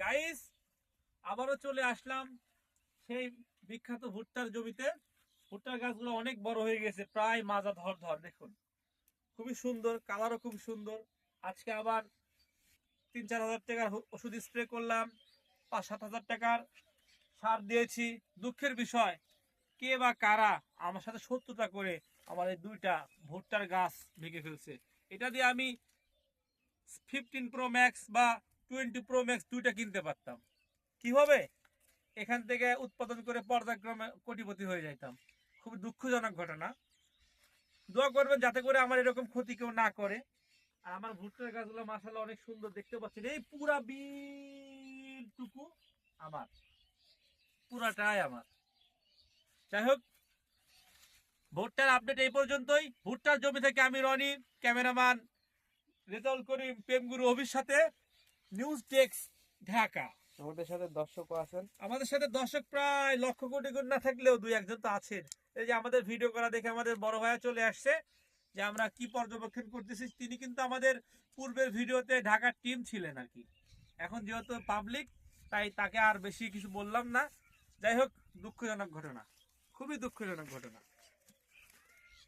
Guys আবারও চলে আসলাম সেই বিখ্যাত ভুট্টার জমিতে। ভুট্টার গাছগুলো অনেক বড় হয়ে গেছে, প্রায় মাজা ধর ধর, দেখুন। খুবই সুন্দর, কালারও খুব সুন্দর। আজকে আবার তিন চার হাজার টাকার ওষুধ স্প্রে করলাম, পাঁচ সাত হাজার টাকার সার দিয়েছি। দুঃখের বিষয়, কে বা কারা আমার সাথে শত্রুতা করে আমার এই দুইটা ভুট্টার গাছ ভেঙে ফেলছে? এটা দিয়ে আমি ফিফটিন প্রো ম্যাক্স বা টোয়েন্টি প্রো ম্যাক্স দুইটা কিনতে পারতাম। কি হবে? এখান থেকে উৎপাদন করে পর্যায়ক্রমে কোটিপতি হয়ে যাইতাম। খুব দুঃখজনক ঘটনা। দোয়া করবেন যাতে করে আমার এরকম ক্ষতি কেউ না করে। আর আমার ভুট্টার গাছগুলো মাসাল্লাহ অনেক সুন্দর দেখতে পাচ্ছেন। এই পুরা বিলটুকু আমার। পুরাটাই আমার। যাই হোক, ভুট্টার আপডেট এই পর্যন্তই। ভুট্টার জমি থেকে আমি রনি, ক্যামেরাম্যান রেজাউল করিম, প্রেমগুরু অভির নিউজ ডেস্ক ঢাকা আমাদের সাথে দর্শকও আছেন। আমাদের সাথে দর্শক প্রায় লক্ষ কোটি গুণ না থাকলেও দুই একজন তো আছেন। এই যে আমাদের ভিডিও করা দেখে আমাদের বড় ভাইয়া চলে আসছে যে আমরা কি পর্যবেক্ষণ করতেছি তিনি কিন্তু আমাদের পূর্বের ভিডিওতে ঢাকার টিম ছিলেন আর কি। এখন যেহেতু পাবলিক তাই তাকে আর বেশি কিছু বললাম না। যাই হোক দুঃখজনক ঘটনা। খুবই দুঃখজনক ঘটনা।